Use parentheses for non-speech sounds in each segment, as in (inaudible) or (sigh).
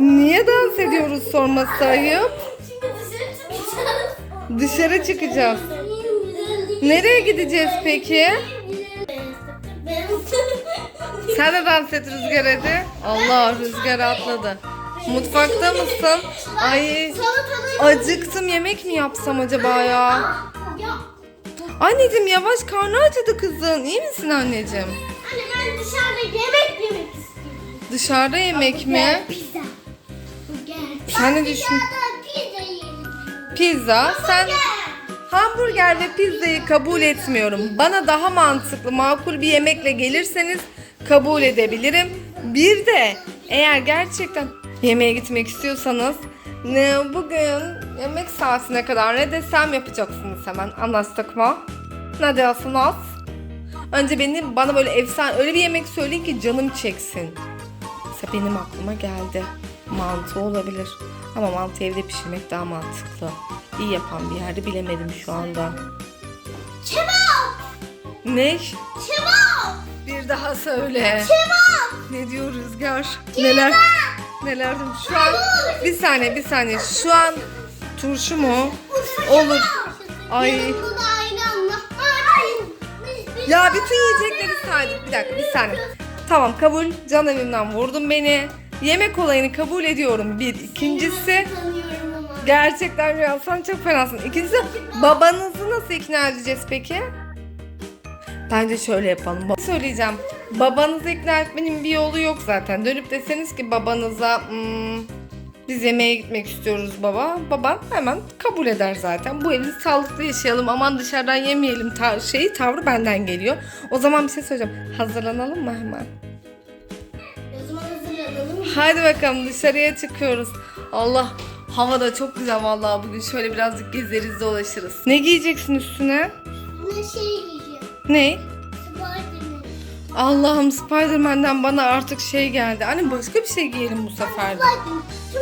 Niye dans ediyoruz sorması ayıp? Dışarı çıkacağız. Dışarı çıkacağız. Nereye gideceğiz peki? Sen de dans et Rüzgar hadi. Allah Rüzgar atladı. Mutfakta mısın? Ay acıktım yemek mi yapsam acaba ya? Anneciğim yavaş karnı acıdı kızın. İyi misin anneciğim? anne ben dışarıda yemek. Dışarıda yemek mi? Pizza. Burger. Sen ne düşün? Pizza yiyelim. Pizza. Sen Burger. hamburger ve pizzayı kabul etmiyorum. Bana daha mantıklı, makul bir yemekle gelirseniz kabul edebilirim. Bir de eğer gerçekten yemeğe gitmek istiyorsanız ne bugün yemek saatine kadar ne desem yapacaksınız hemen. Anlaştık mı? Ne diyorsunuz? Önce benim bana böyle efsane öyle bir yemek söyleyin ki canım çeksin. Benim aklıma geldi. Mantı olabilir. Ama mantı evde pişirmek daha mantıklı. İyi yapan bir yerde bilemedim şu anda. Kebap. Ne? Kebap. Bir daha söyle. Kebap. Ne diyor Rüzgar? Neler? Neler dedim? Şu an bir saniye bir saniye. Şu an turşu mu? Olur. Ay. Ya bütün yiyecekleri saydık. Bir dakika bir saniye. Tamam kabul. Can evimden vurdun beni. Yemek olayını kabul ediyorum. Bir. ikincisi gerçekten Rüya sen çok fenasın. İkincisi babanızı nasıl ikna edeceğiz peki? Bence şöyle yapalım. Ba- Söyleyeceğim. Babanızı ikna etmenin bir yolu yok zaten. Dönüp deseniz ki babanıza "Hmm, biz yemeğe gitmek istiyoruz baba. Baban hemen kabul eder zaten. Bu evi sağlıklı yaşayalım aman dışarıdan yemeyelim ta- şeyi tavrı benden geliyor. O zaman bir şey söyleyeceğim. Hazırlanalım mı hemen? O zaman hazırlanalım. Hadi bakalım dışarıya çıkıyoruz. Allah hava da çok güzel vallahi bugün şöyle birazcık gezeriz dolaşırız. Ne giyeceksin üstüne? Ne şey yiyeceğim. Ne? Spiderman. Allah'ım Spiderman'den bana artık şey geldi. Anne başka bir şey giyelim bu sefer de.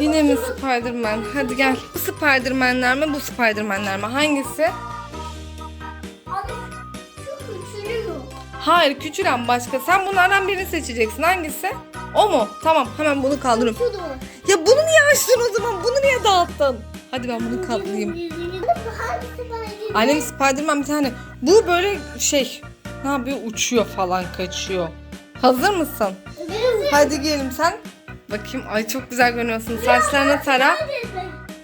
Yine mi Spiderman? Hadi gel. Bu Spiderman'ler mi bu Spiderman'ler mi? Hangisi? Abi şu küçülü mü? Hayır küçülen başka. Sen bunlardan birini seçeceksin. Hangisi? O mu? Tamam hemen bunu kaldırıyorum. Şu da var. Ya bunu niye açtın o zaman? Bunu niye dağıttın? Hadi ben bunu Spiderman? Annem Spiderman bir tane. Bu böyle şey. Ne yapıyor? Uçuyor falan kaçıyor. Hazır mısın? Benim Hadi giyelim sen. Bakayım. Ay çok güzel görünüyorsun. Saçlarını tara.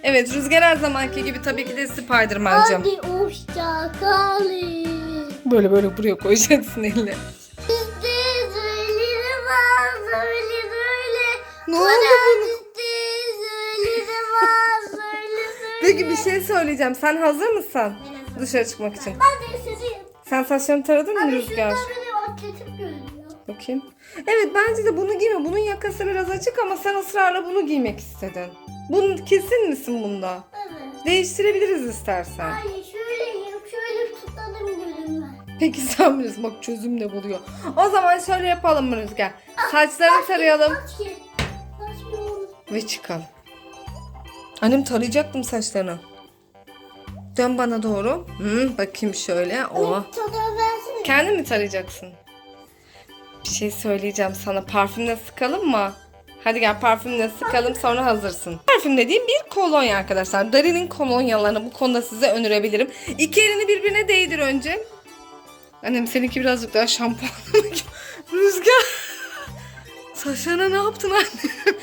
Evet Rüzgar her zamanki gibi tabii ki de Spiderman'cığım. Hadi hoşça kalın. Böyle böyle buraya koyacaksın elini. Bizde söylerim. Ne oldu bunu? Peki bir şey söyleyeceğim. Sen hazır mısın? hazırım. Dışarı çıkmak için. Ben de. Sen saçlarını taradın mı Rüzgar? benim atletim görünüyor. Bakayım. Evet bence de bunu giyme. Bunun yakası biraz açık ama sen ısrarla bunu giymek istedin. Bunun kesin misin bunda? Evet. Değiştirebiliriz istersen. Hayır şöyle yap, şöyle tutalım görünmez. Peki sen bilirsin bak çözüm ne buluyor. O zaman şöyle yapalım mı Rüzgar? Saçlarını tarayalım Kaç ki? Bir olur? ve çıkalım. Annem tarayacaktım saçlarını. Dön bana doğru. Hı, bakayım şöyle. Versene. Kendin mi tarayacaksın? Bir şey söyleyeceğim sana. Parfümle sıkalım mı? Hadi gel parfümle sıkalım sonra hazırsın. Parfüm dediğim bir kolonya arkadaşlar. Dari'nin kolonyalarını bu konuda size önerebilirim. İki elini birbirine değdir önce. Annem seninki birazcık daha şampuanlı. (laughs) Rüzgar. Saçlarına ne yaptın anne?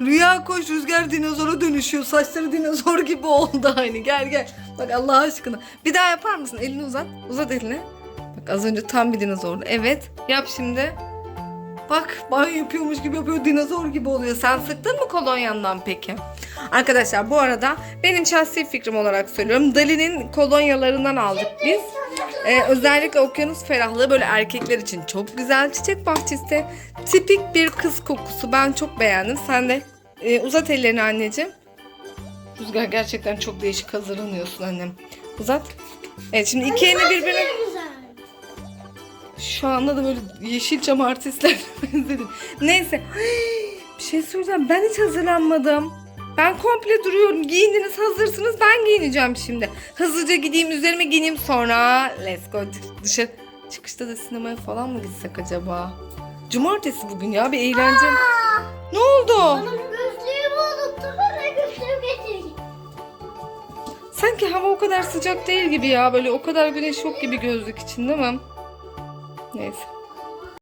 (laughs) Rüya koş rüzgar dinozora dönüşüyor. Saçları dinozor gibi oldu aynı. Gel gel. Bak Allah aşkına. Bir daha yapar mısın? Elini uzat. Uzat elini. Bak az önce tam bir dinozordu. Evet. Yap şimdi. Bak banyo yapıyormuş gibi yapıyor. Dinozor gibi oluyor. Sen sıktın mı kolonyandan peki? Arkadaşlar bu arada benim şahsi fikrim olarak söylüyorum. Dali'nin kolonyalarından aldık biz. Ee, özellikle okyanus ferahlığı böyle erkekler için çok güzel. Çiçek bahçesi tipik bir kız kokusu. Ben çok beğendim. Sen de e, uzat ellerini anneciğim. Rüzgar gerçekten çok değişik hazırlanıyorsun annem. Uzat. Evet şimdi iki elini birbirine... Ne. Şu anda da böyle yeşilçam artistlerine (laughs) benzedim. Neyse. (gasps) Bir şey söyleyeceğim. Ben hiç hazırlanmadım. Ben komple duruyorum. Giyindiniz hazırsınız. Ben giyineceğim şimdi. Hızlıca gideyim üzerime giyineyim sonra. Let's go dışarı. Çıkışta da sinemaya falan mı gitsek acaba? Cumartesi bugün ya bir eğlence. Aa, hava o kadar sıcak değil gibi ya. Böyle o kadar güneş yok gibi gözlük için değil mi? Neyse.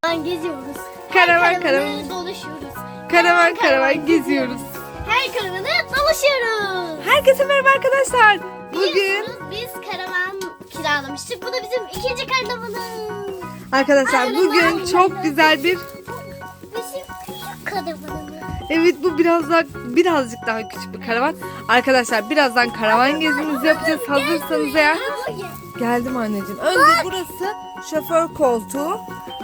Karavan geziyoruz. Karavan, karavan. dolaşıyoruz. Karavan karavan geziyoruz. Her karavanı dolaşıyoruz. Herkese merhaba arkadaşlar. Bugün Biliyorsunuz biz karavan kiralamıştık. Bu da bizim ikinci karavanımız. arkadaşlar bugün çok güzel bir Bizim küçük karavanımız. Evet bu biraz daha birazcık daha küçük bir karavan. Arkadaşlar birazdan karavan gezimizi yapacağız. Hazırsanız eğer geldim anneciğim. Önce burası şoför koltuğu.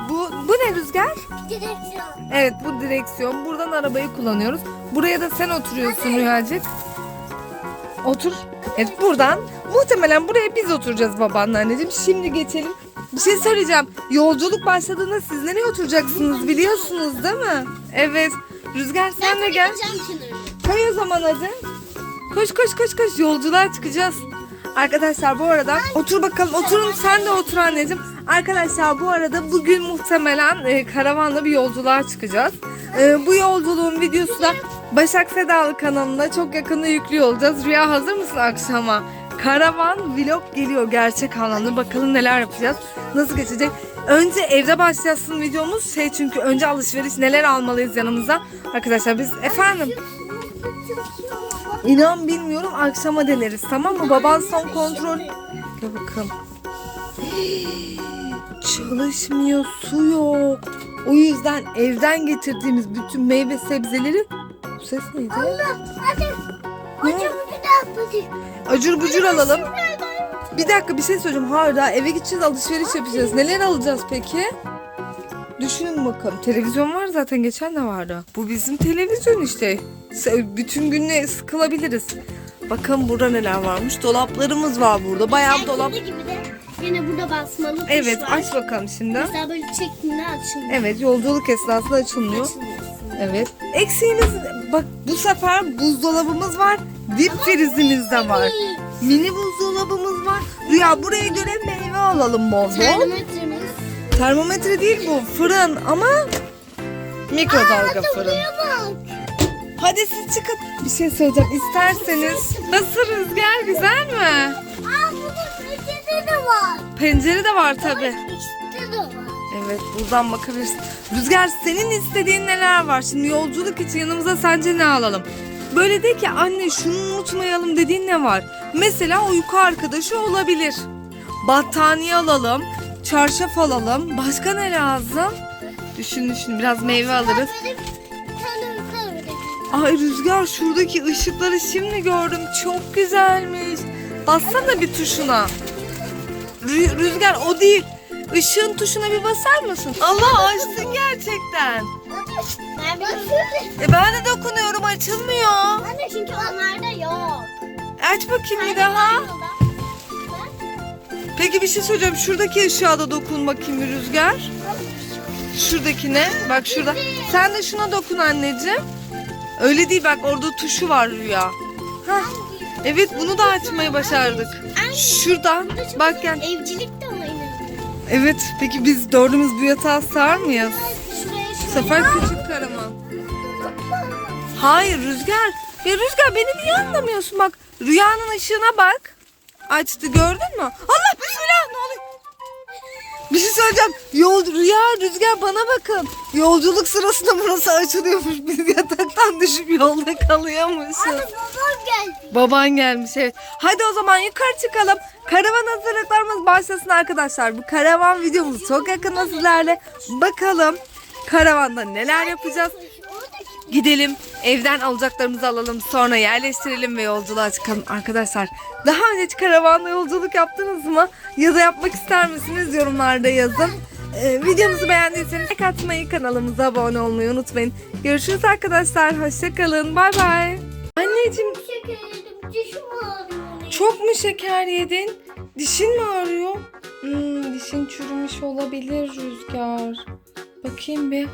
Bu bu ne rüzgar? Direksiyon. Evet bu direksiyon. Buradan arabayı kullanıyoruz. Buraya da sen oturuyorsun Rüyacık. Otur. Evet buradan muhtemelen buraya biz oturacağız babanla anneciğim. Şimdi geçelim. Bir şey söyleyeceğim. Yolculuk başladığında siz nereye oturacaksınız biliyorsunuz değil mi? Evet. Rüzgar sen de gel. Koy o zaman hadi. Koş koş koş koş yolculuğa çıkacağız. Arkadaşlar bu arada otur bakalım oturun sen de otur anneciğim. Arkadaşlar bu arada bugün muhtemelen e, karavanla bir yolculuğa çıkacağız. E, bu yolculuğun videosu da Başak Sedalı kanalında çok yakında yüklüyor olacağız. Rüya hazır mısın akşama? Karavan vlog geliyor gerçek anlamda. Bakalım neler yapacağız. Nasıl geçecek? Önce evde başlasın videomuz. Şey çünkü önce alışveriş neler almalıyız yanımıza. Arkadaşlar biz efendim İnan bilmiyorum akşama deneriz tamam mı? Baban son kontrol. Gel bakalım. (gasps) Çalışmıyor su yok. O yüzden evden getirdiğimiz bütün meyve sebzeleri bu ses neydi? Hadi. Ne? Acur bucur alalım. Bir dakika bir şey söyleyeceğim. Hayır daha eve gideceğiz alışveriş yapacağız. Neler alacağız peki? Düşünün bakalım. Televizyon var zaten geçen de vardı. Bu bizim televizyon işte. Bütün gün ne sıkılabiliriz. Bakın burada neler varmış. Dolaplarımız var burada. Bayağı bir dolap. Gibi de yine burada basmalı tuş Evet var. aç bakalım şimdi. Mesela böyle çektiğinde açılıyor. Evet yolculuk esnasında açılmıyor. Açılıyorsun. Evet. Eksiğimiz bak bu sefer buzdolabımız var. Dip frizimiz de var. Mini buzdolabımız var. Rüya buraya göre meyve alalım bol bol. Termometremiz. Termometre değil bu fırın ama mikrodalga fırın. bak. Hadi siz çıkın. Bir şey söyleyeceğim isterseniz. Nasıl rüzgar güzel mi? Aa bunun peçete de var. Pencere de var tabi. Evet buradan bakabilirsin. Rüzgar senin istediğin neler var? Şimdi yolculuk için yanımıza sence ne alalım? Böyle de ki anne şunu unutmayalım dediğin ne var? Mesela uyku arkadaşı olabilir. Battaniye alalım. Çarşaf alalım. Başka ne lazım? Düşün düşün biraz meyve alırız. Ay Rüzgar şuradaki ışıkları şimdi gördüm. Çok güzelmiş. Bassana bir tuşuna. Rü- Rüzgar o değil. Işığın tuşuna bir basar mısın? Allah açsın gerçekten. Ben. E ben de dokunuyorum açılmıyor. Anne çünkü onlarda yok. Aç bakayım bir daha. Peki bir şey söyleyeceğim. Şuradaki ışığa da dokun bakayım bir Rüzgar. Şuradakine. Bak şurada. Sen de şuna dokun anneciğim. Öyle değil bak orada tuşu var Rüya. Hah. Evet bunu da açmayı başardık. Şuradan bak gel. Evcilik de. Evet peki biz dördümüz bu yatağa sığar mıyız? Sefer küçük karaman. Hayır Rüzgar. Ya Rüzgar beni niye anlamıyorsun bak. Rüyanın ışığına bak. Açtı gördün mü? Allah? Bir şey söyleyeceğim. Yol, Rüya, Rüzgar bana bakın. Yolculuk sırasında burası açılıyormuş. Biz yataktan düşüp yolda kalıyormuşuz. Babam geldi. Baban gelmiş evet. Hadi o zaman yukarı çıkalım. Karavan hazırlıklarımız başlasın arkadaşlar. Bu karavan videomuz çok yakında sizlerle. Bakalım karavanda neler yapacağız. Gidelim evden alacaklarımızı alalım sonra yerleştirelim ve yolculuğa çıkalım arkadaşlar. Daha önce hiç karavanla yolculuk yaptınız mı? Ya da yapmak ister misiniz? Yorumlarda yazın. Ee, videomuzu beğendiyseniz like atmayı, kanalımıza abone olmayı unutmayın. Görüşürüz arkadaşlar. Hoşçakalın. Bay bay. Anneciğim Şekerim dişim ağrıyor. çok mu şeker yedin? Dişin mi ağrıyor? Hmm, dişin çürümüş olabilir Rüzgar. Bakayım bir.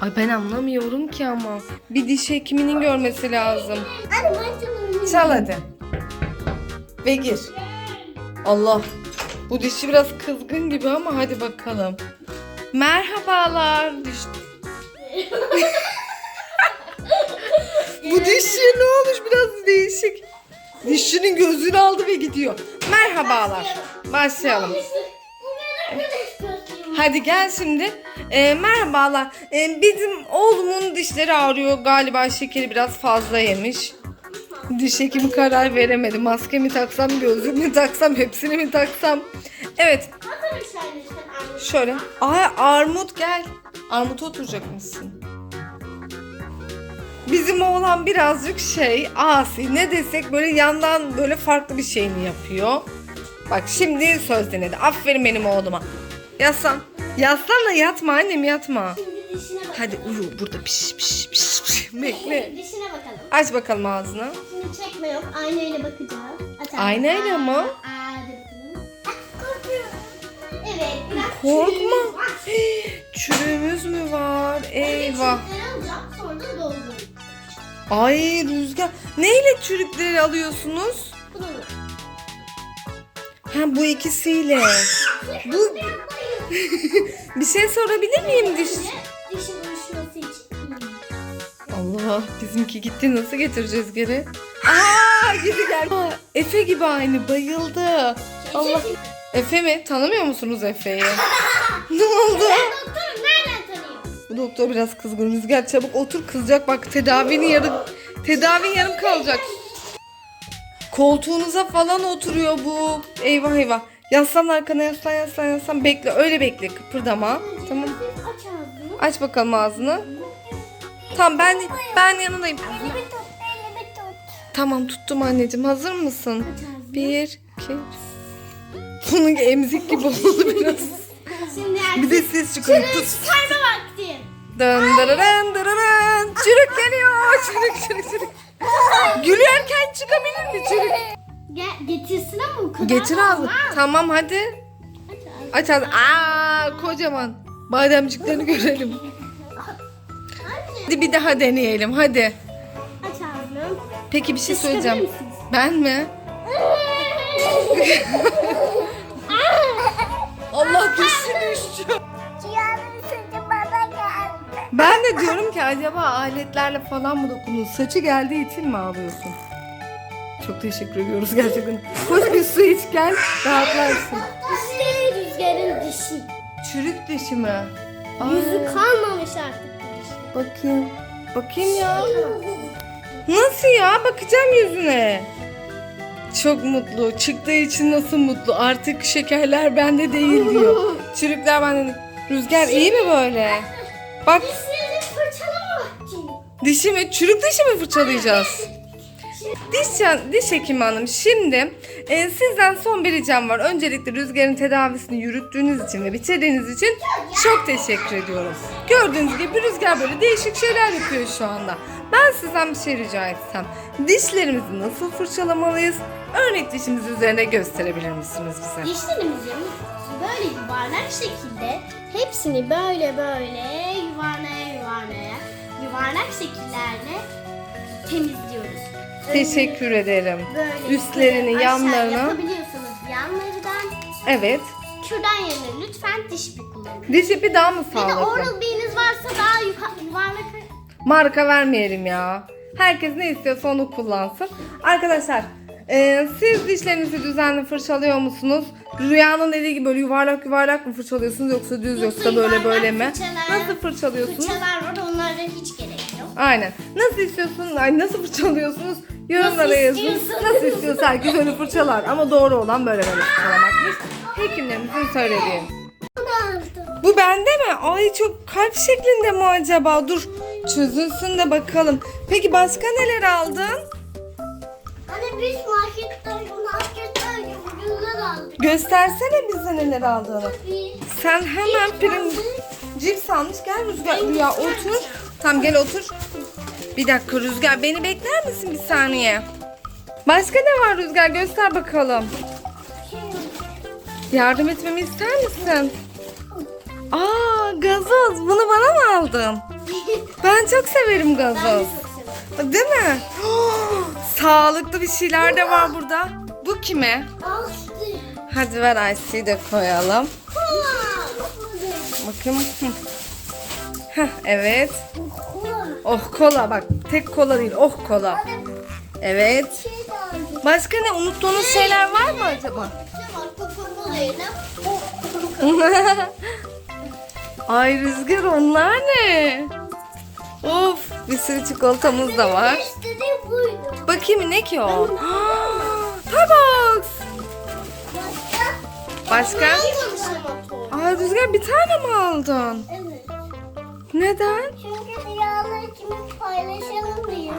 Ay ben anlamıyorum ki ama. Bir diş hekiminin görmesi lazım. Ben sana Çal hadi. Ve gir. Allah. Bu dişi biraz kızgın gibi ama hadi bakalım. Merhabalar. Diş... (laughs) Bu dişçiye ne olmuş biraz değişik. Dişini Dari'nin gözlüğünü aldı ve gidiyor. Merhabalar. Başlayalım. Hadi gel şimdi. Ee, merhabalar. Ee, bizim oğlumun dişleri ağrıyor. Galiba şekeri biraz fazla yemiş. Diş hekimi karar veremedi. Maske mi taksam, gözlük mü taksam, hepsini mi taksam? Evet, şöyle. Ay Armut gel. Armut oturacak mısın? Bizim oğlan birazcık şey, asi. Ne desek böyle yandan böyle farklı bir şeyini yapıyor. Bak şimdi söz dinledi. Aferin benim oğluma. Yatsan. Yatsan da yatma annem yatma. Şimdi dişine bakalım. Hadi uyu burada piş piş piş piş. Bekle. Dişine bakalım. Aç bakalım ağzını. Şimdi çekme yok. Aynayla bakacağız. Aç. Aynayla mı? Hadi bakalım. Ah, Korkuyorum. Evet. Biraz Korkma. çürüğümüz var. (gasps) Çürüğümüz mü var? Eyvah. Çürükleri alacağım. Sonra da dolduracağım. Ay Rüzgar. Neyle çürükleri alıyorsunuz? Bunu Ha bu ikisiyle. (laughs) Bu bir şey sorabilir miyim diş? Dişin uyuşması için iyi. Allah bizimki gitti nasıl getireceğiz geri? Aa geri gel. Aa, Efe gibi aynı bayıldı. Allah. Efe mi? Tanımıyor musunuz Efe'yi? (laughs) ne oldu? Ben doktorum nereden tanıyayım? Bu doktor biraz kızgın. Rüzgar çabuk otur kızacak. Bak tedavinin yarım tedavin yarım kalacak. Koltuğunuza falan oturuyor bu. Eyvah eyvah. Yaslan arkana yaslan yaslan yaslan. Bekle öyle bekle kıpırdama. Tamam. Aç ağzını. Aç bakalım ağzını. Tamam ben ben yanındayım. Elimi tut, elimi tut. Tamam tuttum anneciğim. Hazır mısın? Bir, iki. Bunun emzik gibi oldu biraz. Bir de ses çıkıyor. Tut. çıkarma vakti. Dın dırırın dırırın. Çürük geliyor. Çürük çürük çürük. Gülüyorken çıkabilir mi çürük? Getirsin ama o kadar Getir da olmaz. Tamam hadi. Aç ağzını. Aa kocaman. Bademciklerini (laughs) görelim. Anne. Hadi bir daha deneyelim hadi. Aç ağzını. Peki bir şey söyleyeceğim. Ben mi? (laughs) Allah dişi düştü. Cihan'ın saçı bana geldi. Ben de diyorum ki acaba aletlerle falan mı dokunun? Saçı geldiği için mi ağlıyorsun? Çok teşekkür ediyoruz gerçekten. Koş bir su iç gel rahatlarsın. İşte rüzgarın dişi. Çürük dişi mi? Aa, Yüzü kalmamış artık dişi. Bakayım. Bakayım ya. Nasıl ya? Bakacağım yüzüne. Çok mutlu. Çıktığı için nasıl mutlu? Artık şekerler bende değil diyor. (laughs) Çürükler bende değil. Rüzgar iyi mi böyle? Bak Dişlerini fırçalama dişimi, çürük dişi mi fırçalayacağız? Diş, diş hekimi hanım şimdi e, sizden son bir ricam var. Öncelikle Rüzgar'ın tedavisini yürüttüğünüz için ve bitirdiğiniz için çok teşekkür ediyorum. Gördüğünüz gibi Rüzgar böyle değişik şeyler yapıyor şu anda. Ben sizden bir şey rica etsem. Dişlerimizi nasıl fırçalamalıyız? Örnek dişimiz üzerine gösterebilir misiniz bize? Dişlerimizi böyle yuvarlak şekilde hepsini böyle böyle yuvarlaya yuvarlaya yuvarlak şekillerle temizliyoruz. Teşekkür ederim. Böyle Üstlerini, yanlarını. yapabiliyorsunuz yanlardan. Evet. Şuradan yerine lütfen diş ipi kullanın. Diş ipi daha mı Bir de sağlıklı? oral B'niz varsa daha yuka- yuvarlak Marka vermeyelim ya. Herkes ne istiyorsa onu kullansın. Arkadaşlar e, siz dişlerinizi düzenli fırçalıyor musunuz? Rüyanın dediği gibi böyle yuvarlak yuvarlak mı fırçalıyorsunuz yoksa düz yoksa, Yoksa böyle yuvarlak böyle mi? fırçalar- Nasıl fırçalıyorsunuz? fırçalar var onlara hiç gerek yok. Aynen. Nasıl istiyorsunuz? Ay nasıl fırçalıyorsunuz? Yorumlara Nasıl yazın. Nasıl istiyorsa herkes öyle fırçalar. Ama doğru olan böyle böyle fırçalamakmış. Hekimlerimizin söylediği. Bu bende mi? Ay çok kalp şeklinde mi acaba? Dur çözülsün de bakalım. Peki başka neler aldın? Hani biz marketten marketten ucuzlar aldık. Göstersene bize neler aldığını. Bir Sen hemen prim cips almış. Gel Rüzgar Rüya otur. Tamam gel otur. Bir dakika Rüzgar beni bekler misin bir saniye? Başka ne var Rüzgar göster bakalım. Yardım etmemi ister misin? Aa gazoz bunu bana mı aldın? Ben çok severim gazoz. Değil mi? (gasps) Sağlıklı bir şeyler de var burada. Bu kime? Hadi ver Ice'yi de koyalım. Bakayım. Heh, evet. Oh kola bak. Tek kola değil. Oh kola. Evet. Başka ne unuttuğunuz şeyler var mı acaba? (laughs) Ay Rüzgar onlar ne? Of bir sürü çikolatamız da var. Bakayım ne ki o? (gasps) Starbucks. Başka? Aa Rüzgar bir tane mi aldın? Neden? Çünkü rüyalar kimi paylaşalım diye.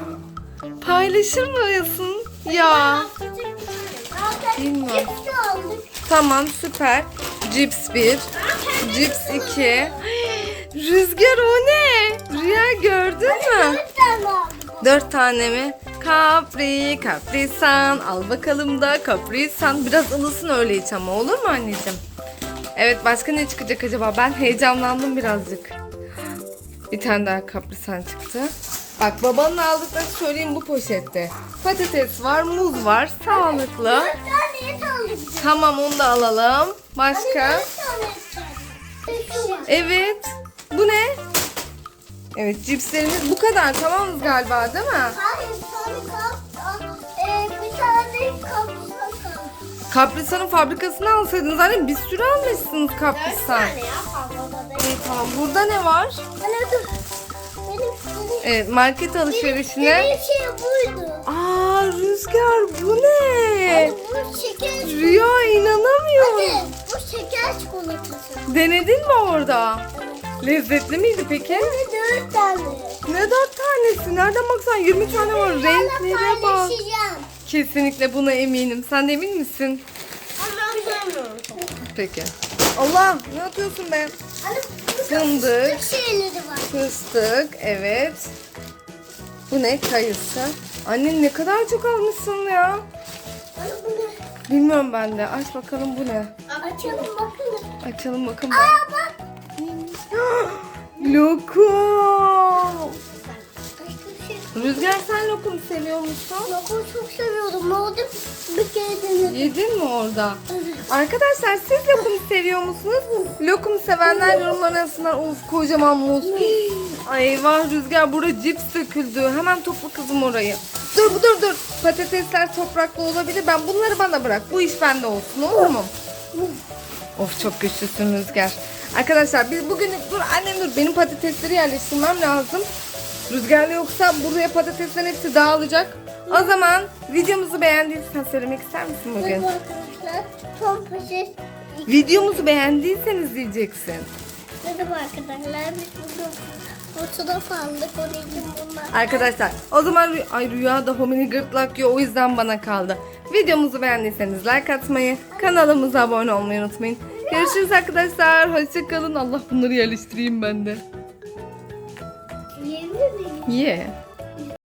Paylaşır mısın? Ya. Bilmiyorum. Tamam süper. Cips 1. Cips 2. Rüzgar o ne? Rüya gördün mü? Dört tane mi? Capri, Caprisan. Al bakalım da Caprisan. Biraz ılısın öyle iç ama olur mu anneciğim? Evet başka ne çıkacak acaba? Ben heyecanlandım birazcık. Bir tane daha Caprisan çıktı. Bak babanın aldıklarını söyleyeyim bu poşette. Patates var, muz var, sağlıklı. Tamam onu da alalım. Başka? Evet. Bu ne? Evet cipslerimiz bu kadar tamamız galiba değil mi? Hayır, Kaprisan'ın fabrikasını alsaydınız anne bir sürü almışsınız Kaprisan. ya fazla da değil. İyi tamam burada ne var? Anne dur. Benim, benim, Evet market alışverişine. benim şey buydu. Aa Rüzgar bu ne? Bu şeker Rüya inanamıyorum. Anne bu şeker çikolatası. Denedin mi orada? Evet. Lezzetli miydi peki? Anne dört tane. Ne dört tanesi? Nereden baksan 20 tane var. Renklere bak. paylaşacağım. Kesinlikle buna eminim. Sen de emin misin? Ben sevmiyorum. Peki. Allah ne yapıyorsun be? Bu Fındık. fıstık şeyleri var. Fıstık, evet. Bu ne? Kayısı. Anne ne kadar çok almışsın ya. Anne bu ne? Bilmiyorum ben de. Aç bakalım bu ne? Açalım bakalım. Açalım bakalım. Aa bak. (gasps) Lokum. Başka bir şey. Rüzgar sen lokum seviyor musun? Lokumu çok seviyordum. Ne oldu? Bir kere denedim. Yedin mi orada? Evet. Arkadaşlar siz lokum seviyor musunuz? Lokum sevenler yorumlara yazsınlar. Of kocaman muz. Ay eyvah Rüzgar burada cips döküldü. Hemen topla kızım orayı. Dur dur dur. Patatesler topraklı olabilir. Ben bunları bana bırak. Bu iş bende olsun olur mu? Of çok güçlüsün Rüzgar. Arkadaşlar biz bugün dur annem dur benim patatesleri yerleştirmem lazım. Rüzgarlı yoksa buraya patateslerin hepsi dağılacak. O zaman videomuzu beğendiysen söylemek ister misin bugün? Merhaba arkadaşlar. Tom poşet. Videomuzu beğendiyseniz diyeceksin. Merhaba arkadaşlar. Biz bugün fotoğraf aldık. Onun için bunlar. Arkadaşlar o zaman rü- ay rüyada homini gırtlak yiyor o yüzden bana kaldı. Videomuzu beğendiyseniz like atmayı, kanalımıza abone olmayı unutmayın. Görüşürüz arkadaşlar. Hoşçakalın. Allah bunları yerleştireyim ben de. Yeah.